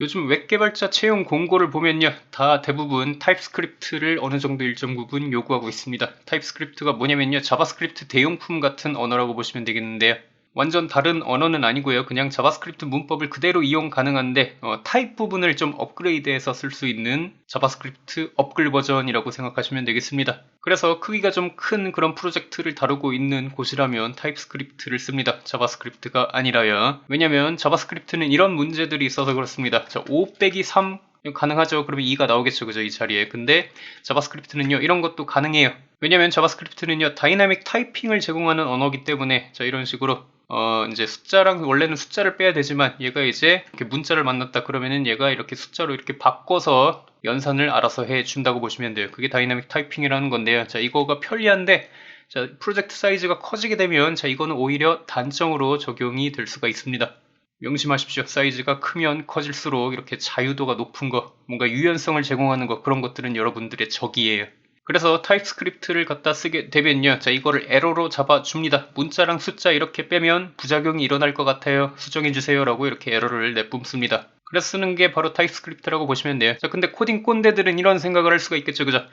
요즘 웹 개발자 채용 공고를 보면요. 다 대부분 타입스크립트를 어느 정도 일정 부분 요구하고 있습니다. 타입스크립트가 뭐냐면요. 자바스크립트 대용품 같은 언어라고 보시면 되겠는데요. 완전 다른 언어는 아니고요. 그냥 자바스크립트 문법을 그대로 이용 가능한데 어, 타입 부분을 좀 업그레이드해서 쓸 수 있는 자바스크립트 업글 버전이라고 생각하시면 되겠습니다. 그래서 크기가 좀 큰 그런 프로젝트를 다루고 있는 곳이라면 타입스크립트를 씁니다. 자바스크립트가 아니라요. 왜냐면 자바스크립트는 이런 문제들이 있어서 그렇습니다. 자, 5 빼기 3 가능하죠. 그러면 2가 나오겠죠. 그죠? 이 자리에. 근데 자바스크립트는요. 이런 것도 가능해요. 왜냐면 자바스크립트는요. 다이나믹 타이핑을 제공하는 언어기 때문에 자, 이런 식으로 어, 이제 숫자랑 원래는 숫자를 빼야 되지만 얘가 이제 이렇게 문자를 만났다 그러면은 얘가 이렇게 숫자로 이렇게 바꿔서 연산을 알아서 해 준다고 보시면 돼요. 그게 다이나믹 타이핑이라는 건데요. 자, 이거가 편리한데 자, 프로젝트 사이즈가 커지게 되면 자, 이거는 오히려 단점으로 적용이 될 수가 있습니다. 명심하십시오. 사이즈가 크면 커질수록 이렇게 자유도가 높은 거, 뭔가 유연성을 제공하는 거 그런 것들은 여러분들의 적이에요. 그래서 타입스크립트를 갖다 쓰게 되면요. 자, 이거를 에러로 잡아줍니다. 문자랑 숫자 이렇게 빼면 부작용이 일어날 것 같아요. 수정해주세요. 라고 이렇게 에러를 내뿜습니다. 그래서 쓰는 게 바로 타입스크립트라고 보시면 돼요. 자, 근데 코딩 꼰대들은 이런 생각을 할 수가 있겠죠. 그죠?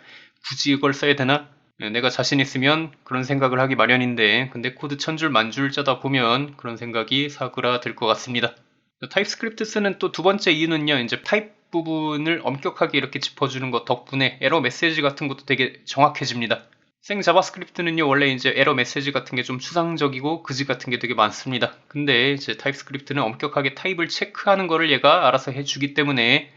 굳이 이걸 써야 되나? 네, 내가 자신 있으면 그런 생각을 하기 마련인데 근데 코드 천줄 만줄 짜다 보면 그런 생각이 사그라들 것 같습니다. 타입스크립트 쓰는 또 두 번째 이유는요. 이제 타입 부분을 엄격하게 이렇게 짚어주는 것 덕분에 에러 메시지 같은 것도 되게 정확해집니다. 생 자바스크립트는요 원래 이제 에러 메시지 같은 게 좀 추상적이고 그지 같은 게 되게 많습니다. 근데 이제 타입스크립트는 엄격하게 타입을 체크하는 거를 얘가 알아서 해주기 때문에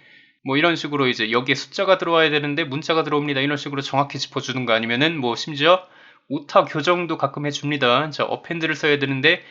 뭐 이런 식으로 이제 여기에 숫자가 들어와야 되는데 문자가 들어옵니다. 이런 식으로 정확히 짚어주는 거 아니면은 뭐 심지어 오타 교정도 가끔 해줍니다. 자 어펜드를 써야 되는데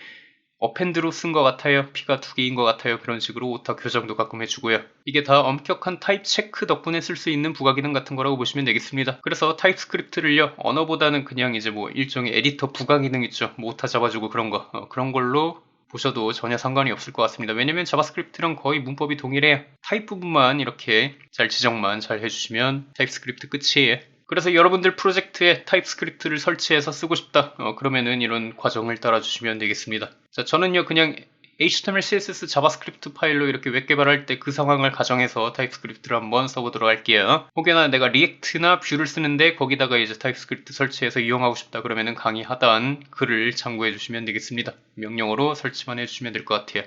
어펜드로 쓴 것 같아요. P가 두 개인 것 같아요. 그런 식으로 오타 교정도 가끔 해주고요. 이게 다 엄격한 타입 체크 덕분에 쓸 수 있는 부가 기능 같은 거라고 보시면 되겠습니다. 그래서 타입스크립트를요 언어보다는 그냥 이제 뭐 일종의 에디터 부가 기능 있죠. 뭐 오타 잡아주고 그런 거 어, 그런 걸로 보셔도 전혀 상관이 없을 것 같습니다. 왜냐면 자바스크립트랑 거의 문법이 동일해요. 타입 부분만 이렇게 잘 지정만 잘 해주시면 타입스크립트 끝이에요. 그래서 여러분들 프로젝트에 타입스크립트를 설치해서 쓰고 싶다. 어, 그러면은 이런 과정을 따라주시면 되겠습니다. 자, 저는요 그냥 HTML, CSS, 자바스크립트 파일로 이렇게 웹 개발할 때 그 상황을 가정해서 타입스크립트를 한번 써보도록 할게요. 혹여나 내가 리액트나 뷰를 쓰는데 거기다가 이제 타입스크립트 설치해서 이용하고 싶다 그러면은 강의 하단 글을 참고해 주시면 되겠습니다. 명령어로 설치만 해주시면 될 것 같아요.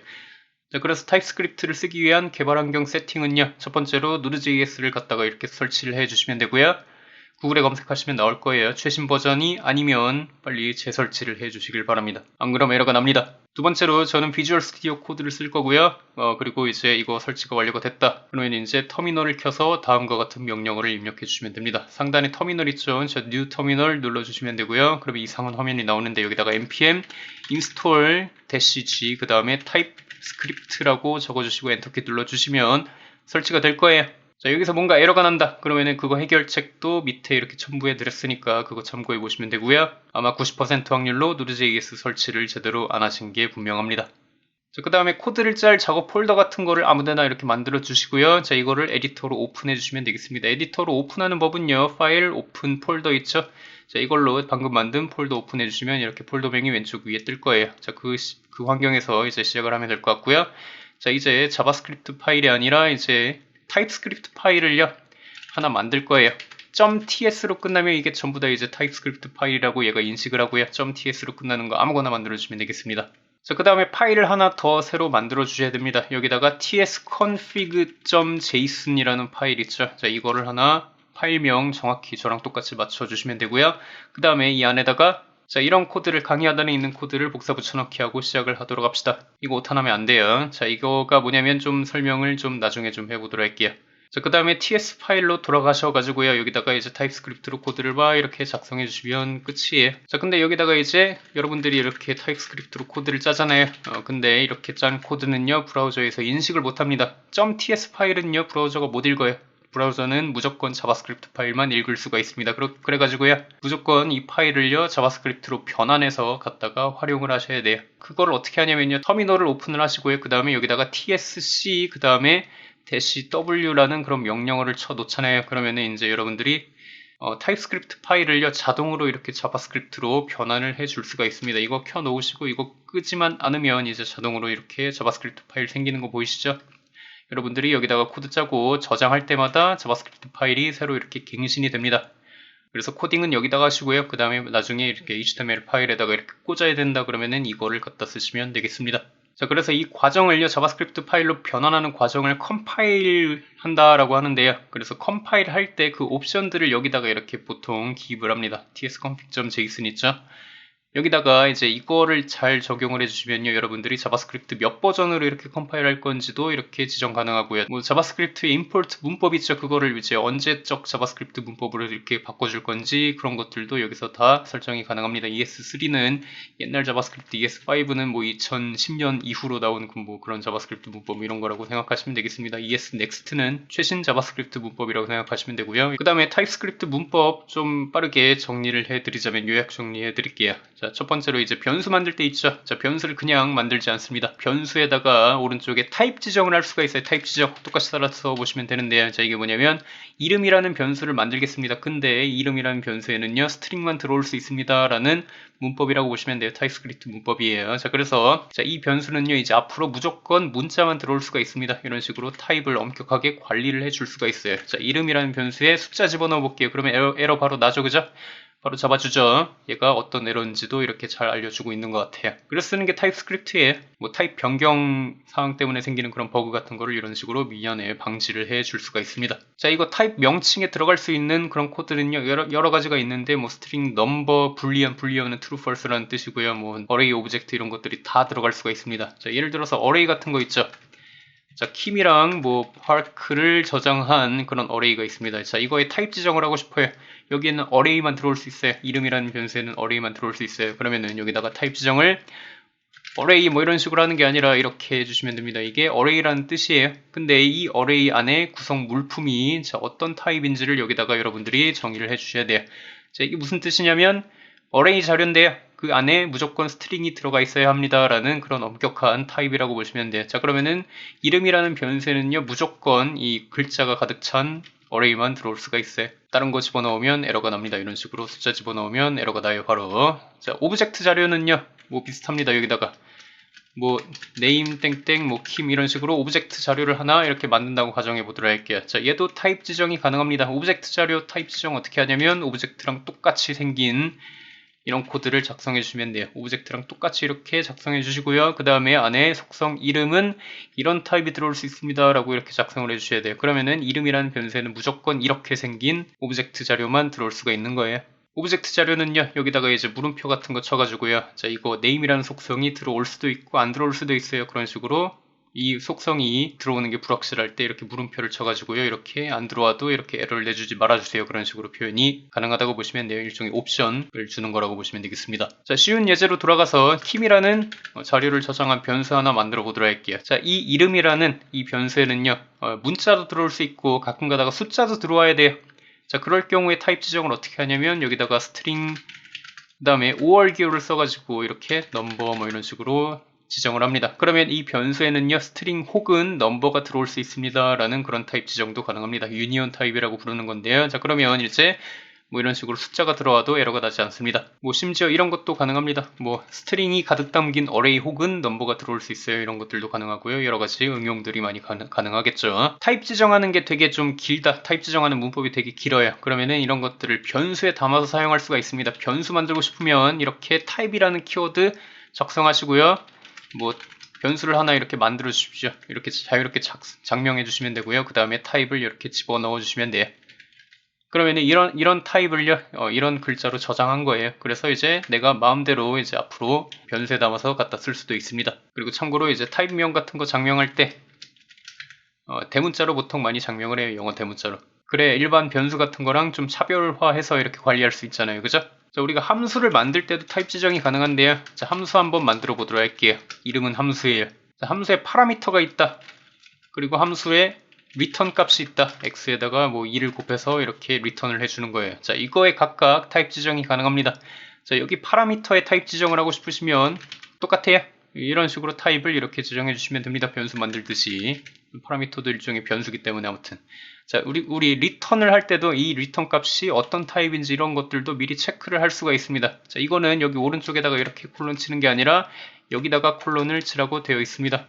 자, 그래서 타입스크립트를 쓰기 위한 개발 환경 세팅은요. 첫 번째로 Node.js를 갖다가 이렇게 설치를 해 주시면 되고요. 구글에 검색하시면 나올 거예요. 최신 버전이 아니면 빨리 재설치를 해주시길 바랍니다. 안 그러면 에러가 납니다. 두 번째로 저는 비주얼 스튜디오 코드를 쓸 거고요. 어, 그리고 이제 이거 설치가 완료가 됐다. 그러면 이제 터미널을 켜서 다음과 같은 명령어를 입력해 주시면 됩니다. 상단에 터미널 있죠. 저뉴 터미널 눌러주시면 되고요. 그러면 이상한 화면이 나오는데 여기다가 npm install -g 그 다음에 typescript라고 적어주시고 엔터키 눌러주시면 설치가 될 거예요. 자 여기서 뭔가 에러가 난다. 그러면은 그거 해결책도 밑에 이렇게 첨부해 드렸으니까 그거 참고해 보시면 되고요. 아마 90% 확률로 누르JS 설치를 제대로 안 하신 게 분명합니다. 자, 그 다음에 코드를 짤 작업 폴더 같은 거를 아무데나 이렇게 만들어 주시고요. 자 이거를 에디터로 오픈해 주시면 되겠습니다. 에디터로 오픈하는 법은요. 파일 오픈 폴더 있죠? 자 이걸로 방금 만든 폴더 오픈해 주시면 이렇게 폴더명이 왼쪽 위에 뜰 거예요. 자그 그 환경에서 이제 시작을 하면 될 것 같고요. 자 이제 자바스크립트 파일이 아니라 이제 타입스크립트 파일을요 하나 만들 거예요. .ts로 끝나면 이게 전부 다 이제 타입스크립트 파일이라고 얘가 인식을 하고요. .ts로 끝나는 거 아무거나 만들어주면 되겠습니다. 자, 그 다음에 파일을 하나 더 새로 만들어 주셔야 됩니다. 여기다가 tsconfig.json이라는 파일 있죠. 자, 이거를 하나 파일명 정확히 저랑 똑같이 맞춰 주시면 되고요. 그 다음에 이 안에다가 자 이런 코드를 강의 하단에 있는 코드를 복사 붙여넣기 하고 시작을 하도록 합시다. 이거 오타나면 안 돼요. 자 이거가 뭐냐면 좀 설명을 좀 나중에 좀 해보도록 할게요. 자, 그 다음에 TS 파일로 돌아가셔 가지고요. 여기다가 이제 타입스크립트로 코드를 막 이렇게 작성해 주시면 끝이에요. 자, 근데 여기다가 이제 여러분들이 이렇게 타입스크립트로 코드를 짜잖아요. 어, 근데 이렇게 짠 코드는요, 브라우저에서 인식을 못 합니다. .ts 파일은요, 브라우저가 못 읽어요. 브라우저는 무조건 자바스크립트 파일만 읽을 수가 있습니다. 그래, 가지고요 무조건 이 파일을요. 자바스크립트로 변환해서 갖다가 활용을 하셔야 돼요. 그걸 어떻게 하냐면요. 터미널을 오픈을 하시고요. 그 다음에 여기다가 tsc 그 다음에 대시 w라는 그런 명령어를 쳐 놓잖아요. 그러면은 이제 여러분들이 어, 타입스크립트 파일을요 자동으로 이렇게 자바스크립트로 변환을 해 줄 수가 있습니다. 이거 켜 놓으시고 이거 끄지만 않으면 이제 자동으로 이렇게 자바스크립트 파일 생기는 거 보이시죠? 여러분들이 여기다가 코드 짜고 저장할 때마다 자바스크립트 파일이 새로 이렇게 갱신이 됩니다. 그래서 코딩은 여기다가 하시고요. 그 다음에 나중에 이렇게 HTML 파일에다가 이렇게 꽂아야 된다 그러면은 이거를 갖다 쓰시면 되겠습니다. 자, 그래서 이 과정을요, 자바스크립트 파일로 변환하는 과정을 컴파일 한다라고 하는데요. 그래서 컴파일 할 때 그 옵션들을 여기다가 이렇게 보통 기입을 합니다. tsconfig.json 있죠? 여기다가 이제 이거를 잘 적용을 해주시면요. 여러분들이 자바스크립트 몇 버전으로 이렇게 컴파일 할 건지도 이렇게 지정 가능하고요. 뭐 자바스크립트의 임포트 문법 있죠. 그거를 이제 언제적 자바스크립트 문법으로 이렇게 바꿔줄 건지 그런 것들도 여기서 다 설정이 가능합니다. ES3는 옛날 자바스크립트 ES5는 뭐 2010년 이후로 나온 뭐 그런 자바스크립트 문법 이런 거라고 생각하시면 되겠습니다. ES 넥스트는 최신 자바스크립트 문법이라고 생각하시면 되고요. 그 다음에 타입스크립트 문법 좀 빠르게 정리를 해드리자면 요약 정리해 드릴게요 자, 첫 번째로 이제 변수 만들 때 있죠. 자, 변수를 그냥 만들지 않습니다. 변수에다가 오른쪽에 타입 지정을 할 수가 있어요. 타입 지정. 똑같이 따라서 보시면 되는데요. 자, 이게 뭐냐면 이름이라는 변수를 만들겠습니다. 근데 이름이라는 변수에는요. 스트링만 들어올 수 있습니다. 라는 문법이라고 보시면 돼요. 타입스크립트 문법이에요. 자, 그래서 자, 이 변수는요. 이제 앞으로 무조건 문자만 들어올 수가 있습니다. 이런 식으로 타입을 엄격하게 관리를 해줄 수가 있어요. 자, 이름이라는 변수에 숫자 집어넣어 볼게요. 그러면 에러, 에러 바로 나죠. 그죠? 바로 잡아주죠. 얘가 어떤 에러인지도 이렇게 잘 알려주고 있는 것 같아요. 그래서 쓰는 게 타입스크립트에 뭐 타입 변경 사항 때문에 생기는 그런 버그 같은 거를 이런 식으로 미연에 방지를 해 줄 수가 있습니다. 자, 이거 타입 명칭에 들어갈 수 있는 그런 코드는요, 여러, 여러 가지가 있는데, 뭐 스트링, 넘버, 불리언, 불리언은 true, false라는 뜻이고요. 뭐 어레이 오브젝트 이런 것들이 다 들어갈 수가 있습니다. 자, 예를 들어서 어레이 같은 거 있죠. 자, 킴이랑 뭐 파크를 저장한 그런 어레이가 있습니다. 자, 이거에 타입 지정을 하고 싶어요. 여기에는 어레이만 들어올 수 있어요. 이름이라는 변수에는 어레이만 들어올 수 있어요. 그러면은 여기다가 타입 지정을 어레이 뭐 이런 식으로 하는 게 아니라 이렇게 해주시면 됩니다. 이게 어레이라는 뜻이에요. 근데 이 어레이 안에 구성 물품이 자, 어떤 타입인지를 여기다가 여러분들이 정의를 해주셔야 돼요. 자, 이게 무슨 뜻이냐면 어레이 자료인데요. 그 안에 무조건 스트링이 들어가 있어야 합니다. 라는 그런 엄격한 타입이라고 보시면 돼요. 자, 그러면은 이름이라는 변수에는요, 무조건 이 글자가 가득 찬 어레이만 들어올 수가 있어요. 다른 거 집어넣으면 에러가 납니다. 이런 식으로 숫자 집어넣으면 에러가 나요. 바로. 자, 오브젝트 자료는요, 뭐 비슷합니다. 여기다가. 뭐 네임 땡땡 뭐킴 이런 식으로 오브젝트 자료를 하나 이렇게 만든다고 가정해 보도록 할게요. 자, 얘도 타입 지정이 가능합니다. 오브젝트 자료 타입 지정 어떻게 하냐면 오브젝트랑 똑같이 생긴 이런 코드를 작성해 주시면 돼요. 오브젝트랑 똑같이 이렇게 작성해 주시고요. 그 다음에 안에 속성 이름은 이런 타입이 들어올 수 있습니다. 라고 이렇게 작성을 해 주셔야 돼요. 그러면은 이름이라는 변수에는 무조건 이렇게 생긴 오브젝트 자료만 들어올 수가 있는 거예요. 오브젝트 자료는요 여기다가 이제 물음표 같은 거 쳐가지고요 자 이거 네임이라는 속성이 들어올 수도 있고 안 들어올 수도 있어요 그런 식으로 이 속성이 들어오는 게 불확실할 때 이렇게 물음표를 쳐가지고요. 이렇게 안 들어와도 이렇게 에러를 내주지 말아주세요. 그런 식으로 표현이 가능하다고 보시면 돼요. 일종의 옵션을 주는 거라고 보시면 되겠습니다. 자, 쉬운 예제로 돌아가서 팀이라는 어, 자료를 저장한 변수 하나 만들어 보도록 할게요. 자, 이 이름이라는 이 변수에는요. 어, 문자도 들어올 수 있고 가끔 가다가 숫자도 들어와야 돼요. 자, 그럴 경우에 타입 지정을 어떻게 하냐면 여기다가 스트링 그 다음에 5월 기호를 써가지고 이렇게 넘버 뭐 이런 식으로 지정을 합니다. 그러면 이 변수에는요 스트링 혹은 넘버가 들어올 수 있습니다 라는 그런 타입 지정도 가능합니다. 유니온 타입이라고 부르는 건데요. 자 그러면 이제 뭐 이런 식으로 숫자가 들어와도 에러가 나지 않습니다. 뭐 심지어 이런 것도 가능합니다. 뭐 스트링이 가득 담긴 어레이 혹은 넘버가 들어올 수 있어요. 이런 것들도 가능하고요. 여러 가지 응용들이 많이 가능, 가능하겠죠. 타입 지정하는 게 되게 좀 길다. 타입 지정하는 문법이 되게 길어요. 그러면은 이런 것들을 변수에 담아서 사용할 수가 있습니다. 변수 만들고 싶으면 이렇게 타입이라는 키워드 작성하시고요. 뭐 변수를 하나 이렇게 만들어 주십시오. 이렇게 자유롭게 작, 명해 주시면 되고요. 그 다음에 타입을 이렇게 집어넣어 주시면 돼요. 그러면 이런 이런 타입을요 어, 이런 글자로 저장한 거예요. 그래서 이제 내가 마음대로 이제 앞으로 변수에 담아서 갖다 쓸 수도 있습니다. 그리고 참고로 이제 타입명 같은 거 장명할 때 어, 대문자로 보통 많이 장명을 해요. 영어 대문자로. 그래 일반 변수 같은 거랑 좀 차별화해서 이렇게 관리할 수 있잖아요. 그죠? 자, 우리가 함수를 만들 때도 타입 지정이 가능한데요. 자, 함수 한번 만들어 보도록 할게요. 이름은 함수예요. 자, 함수에 파라미터가 있다. 그리고 함수에 리턴 값이 있다. x에다가 뭐 2를 곱해서 이렇게 리턴을 해주는 거예요. 자, 이거에 각각 타입 지정이 가능합니다. 자, 여기 파라미터에 타입 지정을 하고 싶으시면 똑같아요. 이런 식으로 타입을 이렇게 지정해 주시면 됩니다. 변수 만들듯이. 파라미터도 일종의 변수기 때문에 아무튼. 자, 우리, 우리 리턴을 할 때도 이 리턴 값이 어떤 타입인지 이런 것들도 미리 체크를 할 수가 있습니다. 자, 이거는 여기 오른쪽에다가 이렇게 콜론 치는 게 아니라 여기다가 콜론을 치라고 되어 있습니다.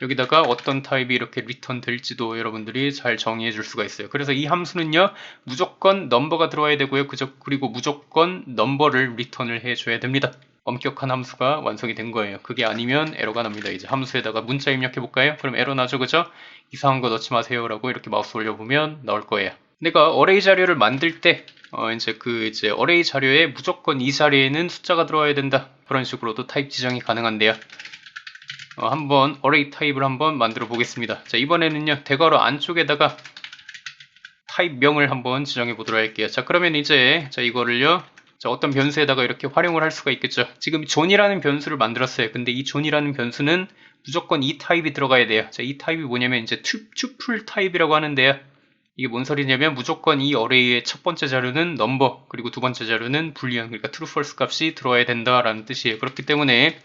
여기다가 어떤 타입이 이렇게 리턴 될지도 여러분들이 잘 정의해 줄 수가 있어요. 그래서 이 함수는요, 무조건 넘버가 들어와야 되고요. 그저, 그리고 무조건 넘버를 리턴을 해줘야 됩니다. 엄격한 함수가 완성이 된 거예요. 그게 아니면 에러가 납니다. 이제 함수에다가 문자 입력해 볼까요? 그럼 에러 나죠, 그죠? 이상한 거 넣지 마세요라고 이렇게 마우스 올려보면 나올 거예요. 내가 어레이 자료를 만들 때 어, 이제 그 이제 어레이 자료에 무조건 이 자리에는 숫자가 들어와야 된다. 그런 식으로도 타입 지정이 가능한데요. 어, 한번 어레이 타입을 한번 만들어 보겠습니다. 자, 이번에는요. 대괄호 안쪽에다가 타입명을 한번 지정해 보도록 할게요. 자, 그러면 이제 자, 이거를요. 자, 어떤 변수에다가 이렇게 활용을 할 수가 있겠죠. 지금 존이라는 변수를 만들었어요. 근데 이 존이라는 변수는 무조건 이 타입이 들어가야 돼요. 자, 이 타입이 뭐냐면 이제 투, 투풀 타입이라고 하는데요. 이게 뭔 소리냐면 무조건 이 어레이의 첫 번째 자료는 넘버 그리고 두 번째 자료는 불리한 그러니까 true false 값이 들어와야 된다라는 뜻이에요. 그렇기 때문에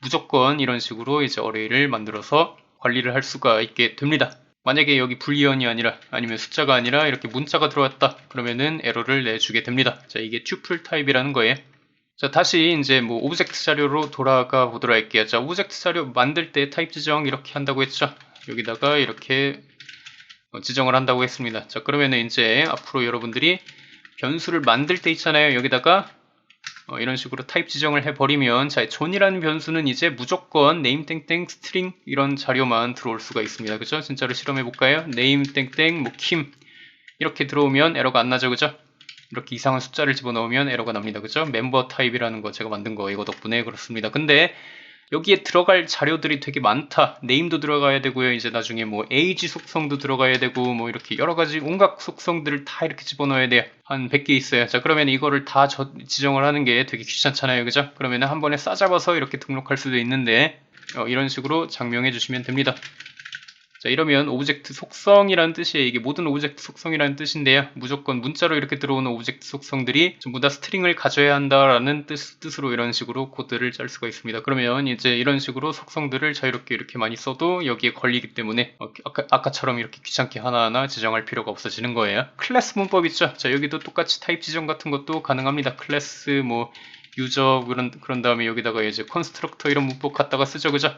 무조건 이런 식으로 이제 어레이를 만들어서 관리를 할 수가 있게 됩니다. 만약에 여기 불리언이 아니라 아니면 숫자가 아니라 이렇게 문자가 들어왔다 그러면은 에러를 내주게 됩니다. 자 이게 tuple 타입이라는 거예요. 자 다시 이제 뭐 오브젝트 자료로 돌아가 보도록 할게요. 자 오브젝트 자료 만들 때 타입 지정 이렇게 한다고 했죠. 여기다가 이렇게 어, 지정을 한다고 했습니다. 자 그러면은 이제 앞으로 여러분들이 변수를 만들 때 있잖아요. 여기다가 어, 이런 식으로 타입 지정을 해버리면 자 존이라는 변수는 이제 무조건 name 땡땡 string 이런 자료만 들어올 수가 있습니다. 그죠? 진짜로 실험해 볼까요? name 땡땡 뭐킴 이렇게 들어오면 에러가 안 나죠. 그죠? 이렇게 이상한 숫자를 집어넣으면 에러가 납니다. 그죠? 멤버 타입이라는 거 제가 만든 거 이거 덕분에 그렇습니다. 근데 여기에 들어갈 자료들이 되게 많다. 네임도 들어가야 되고요. 이제 나중에 뭐 age 속성도 들어가야 되고 뭐 이렇게 여러 가지 온갖 속성들을 다 이렇게 집어넣어야 돼요. 한 100개 있어요. 자, 그러면 이거를 다 저- 지정을 하는 게 되게 귀찮잖아요. 그죠? 그러면 한 번에 싸잡아서 이렇게 등록할 수도 있는데 어, 이런 식으로 장명해 주시면 됩니다. 자 이러면 오브젝트 속성이라는 뜻이에요. 이게 모든 오브젝트 속성이라는 뜻인데요. 무조건 문자로 이렇게 들어오는 오브젝트 속성들이 전부 다 스트링을 가져야 한다라는 뜻, 뜻으로 이런 식으로 코드를 짤 수가 있습니다. 그러면 이제 이런 식으로 속성들을 자유롭게 이렇게 많이 써도 여기에 걸리기 때문에 어, 아까, 아까처럼 이렇게 귀찮게 하나하나 지정할 필요가 없어지는 거예요. 클래스 문법 있죠? 자 여기도 똑같이 타입 지정 같은 것도 가능합니다. 클래스 뭐 유저 그런 그런 다음에 여기다가 이제 컨스트럭터 이런 문법 갖다가 쓰죠, 그죠?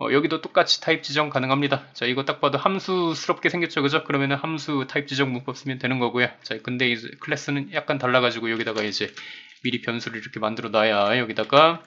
어, 여기도 똑같이 타입 지정 가능합니다. 자, 이거 딱 봐도 함수스럽게 생겼죠, 그죠? 그러면은 함수 타입 지정 문법 쓰면 되는 거고요. 자, 근데 이제 클래스는 약간 달라가지고 여기다가 이제 미리 변수를 이렇게 만들어 놔야 여기다가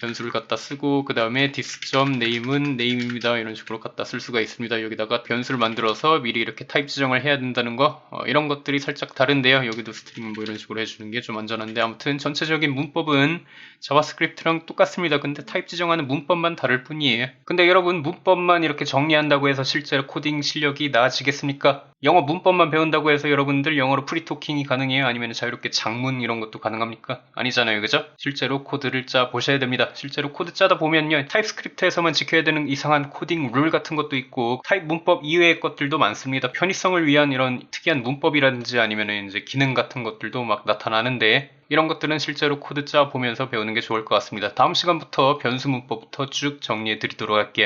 변수를 갖다 쓰고 그 다음에 this.name은 name입니다. 이런 식으로 갖다 쓸 수가 있습니다. 여기다가 변수를 만들어서 미리 이렇게 타입 지정을 해야 된다는 거 어, 이런 것들이 살짝 다른데요. 여기도 스트링 뭐 이런 식으로 해주는 게 좀 안전한데 아무튼 전체적인 문법은 자바스크립트랑 똑같습니다. 근데 타입 지정하는 문법만 다를 뿐이에요. 근데 여러분 문법만 이렇게 정리한다고 해서 실제로 코딩 실력이 나아지겠습니까? 영어 문법만 배운다고 해서 여러분들 영어로 프리토킹이 가능해요? 아니면 자유롭게 장문 이런 것도 가능합니까? 아니잖아요. 그죠? 실제로 코드를 짜 보셔야 됩 니다. 실제로 코드 짜다 보면요 타입스크립트에서만 지켜야 되는 이상한 코딩 룰 같은 것도 있고 타입 문법 이외의 것들도 많습니다. 편의성을 위한 이런 특이한 문법이라든지 아니면 이제 기능 같은 것들도 막 나타나는데 이런 것들은 실제로 코드 짜 보면서 배우는 게 좋을 것 같습니다. 다음 시간부터 변수 문법부터 쭉 정리해 드리도록 할게요